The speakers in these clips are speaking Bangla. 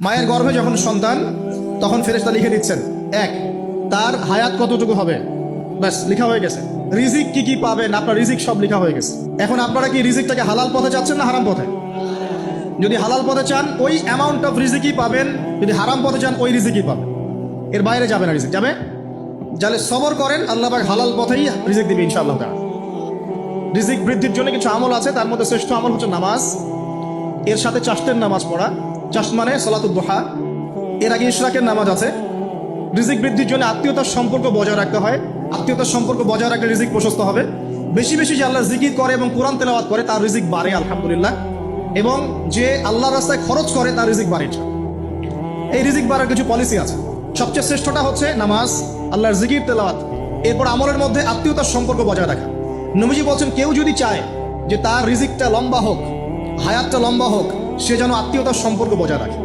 মায়ের গর্ভে যখন সন্তান, তখন ফেরেশতা লিখে দিচ্ছেন, এক, তার হায়াত কতটুকু হবে? ব্যাস, লেখা হয়ে গেছে। রিজিক কি কি পাবেন? আপনার রিজিক সব লেখা হয়ে গেছে। এখন আপনারা কি রিজিকটাকে হালাল পথে চাচ্ছেন না হারাম পথে? যদি হালাল পথে চান, ওই অ্যামাউন্ট অফ রিজিকই পাবেন। যদি হারাম পথে চান, ওই রিজিকই পাবেন। এর বাইরে যাবে না রিজিক। যাবে? যাহলে সবর করেন, আল্লাহ হালাল পথেই রিজিক দিবে ইনশাআল্লাহ তাআলা। রিজিক বৃদ্ধির জন্য কিছু আমল আছে, তার মধ্যে শ্রেষ্ঠ আমল হচ্ছে নামাজ। এর সাথে চাষতের নামাজ পড়া। চাষ মানে সলাতুল দোহা। এর আগে ইশরাকের নামাজ আছে। রিজিক বৃদ্ধির জন্য আত্মীয়তার সম্পর্ক বজায় রাখতে হয়। আত্মীয়তার সম্পর্ক বজায় রাখলে রিজিক প্রশস্ত হবে। বেশি বেশি যে আল্লাহ জিকির করে এবং কোরআন তেলাওয়াত করে, তার রিজিক বাড়ে, আলহামদুলিল্লাহ। এবং যে আল্লাহ রাস্তায় খরচ করে, তার রিজিক বাড়ে এই রিজিক বাড়ার কিছু পলিসি আছে। সবচেয়ে শ্রেষ্ঠটা হচ্ছে নামাজ, আল্লাহর জিকির, তেলাওয়াত। এরপর আমলের মধ্যে আত্মীয়তার সম্পর্ক বজায় রাখা। নবীজি বলছেন, কেউ যদি চায় যে তার রিজিকটা লম্বা হোক, হায়াতটা লম্বা হোক সে যেন আত্মীয়তার সম্পর্ক বজায় রাখে।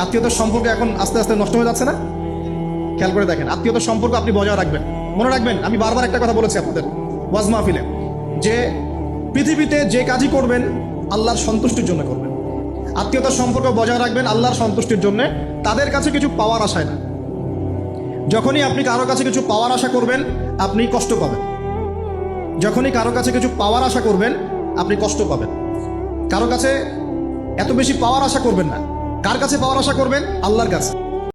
আত্মীয়তার সম্পর্ক এখন আস্তে আস্তে নষ্ট হয়ে যাচ্ছে না? খেয়াল করে দেখেন, আত্মীয়তার সম্পর্ক আপনি বজায় রাখবেন। মনে রাখবেন, আমি বারবার একটা কথা বলেছি আপনাদের ওয়াজ মাহফিলে, যে পৃথিবীতে যে কাজই করবেন, আল্লাহর সন্তুষ্টির জন্য করবেন। আত্মীয়তার সম্পর্ক বজায় রাখবেন, আল্লাহর সন্তুষ্টির জন্য। তাদের কাছে কিছু পাওয়ার আশায় না। যখনই আপনি কারও কাছে কিছু পাওয়ার আশা করবেন, আপনি কষ্ট পাবেন। যখনই কারও কাছে কিছু পাওয়ার আশা করবেন, আপনি কষ্ট পাবেন। কারও কাছে এত বেশি পাওয়ার আশা করবেন না। কার কাছে পাওয়ার আশা করবেন? আল্লাহর কাছে।